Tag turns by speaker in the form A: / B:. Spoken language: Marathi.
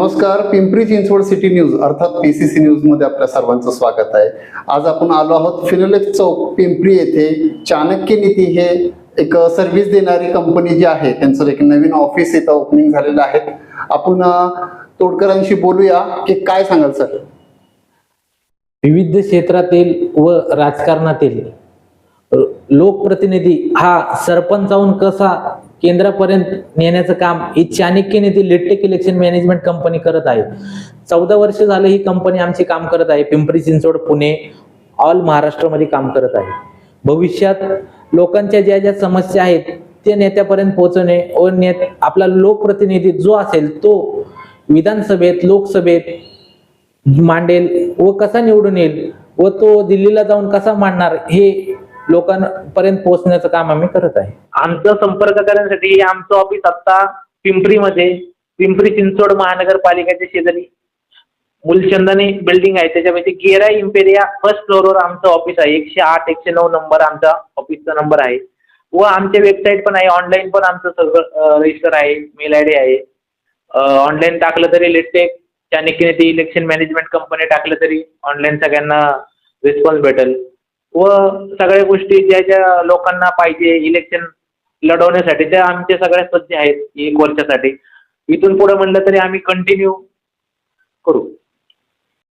A: नमस्कार पिंपरी चिंचवड सिटी न्यूज अर्थात पी सी सी न्यूजमध्ये आपल्या सर्वांचं स्वागत आहे. आज आपण आलो आहोत फिनोलेक्स चौक पिंपरी येथे. चाणक्य नीती हे एक सर्व्हिस देणारी कंपनी जी आहे त्यांचं एक नवीन ऑफिस इथं ओपनिंग झालेलं आहे. आपण तोडकरांशी बोलूया की काय सांगाल सर?
B: विविध क्षेत्रातील व राजकारणातील लोकप्रतिनिधी हा सरपंचाहून कसा केंद्रापर्यंत नेण्याचं काम ही चाणक्य नेते लिट्टेक इलेक्शन मॅनेजमेंट कंपनी करत आहे. चौदा वर्ष झालं ही कंपनी आमचे काम करत आहे. पिंपरी चिंचवड पुणे ऑल महाराष्ट्रामध्ये काम करत आहे. भविष्यात लोकांच्या ज्या ज्या समस्या आहेत ते नेत्यापर्यंत पोहोचवणे व नेत आपला लोकप्रतिनिधी जो असेल तो विधानसभेत लोकसभेत मांडेल व कसा निवडून येईल व तो दिल्लीला जाऊन कसा मांडणार हे लोकांपर्यंत पोहोचण्याचं काम आम्ही करत आहे.
C: आमचा संपर्क करण्यासाठी आमचं ऑफिस आता पिंपरीमध्ये पिंपरी चिंचवड महानगरपालिकेच्या शेजारी. मुलचंदनी बिल्डिंग आहे त्याच्यामध्ये गेरा इम्पेरिया फर्स्ट फ्लोअरवर आमचं ऑफिस आहे. एकशे आठ एकशे नऊ नंबर आमचा ऑफिसचा नंबर आहे. व आमच्या वेबसाईट पण आहे ऑनलाईन पण आमचं सगळं रजिस्टर आहे मेल आय डी आहे. ऑनलाईन टाकलं तरी लेटेक चाणक्य ती इलेक्शन मॅनेजमेंट कंपनी टाकलं तरी ऑनलाईन सगळ्यांना रिस्पॉन्स भेटेल. व सगळ्या गोष्टी ज्या ज्या लोकांना पाहिजे इलेक्शन लढवण्यासाठी त्या आमच्या सगळ्या सज्ज आहेत एक वर्षासाठी इथून पुढे म्हणलं तरी आम्ही कंटिन्यू करू.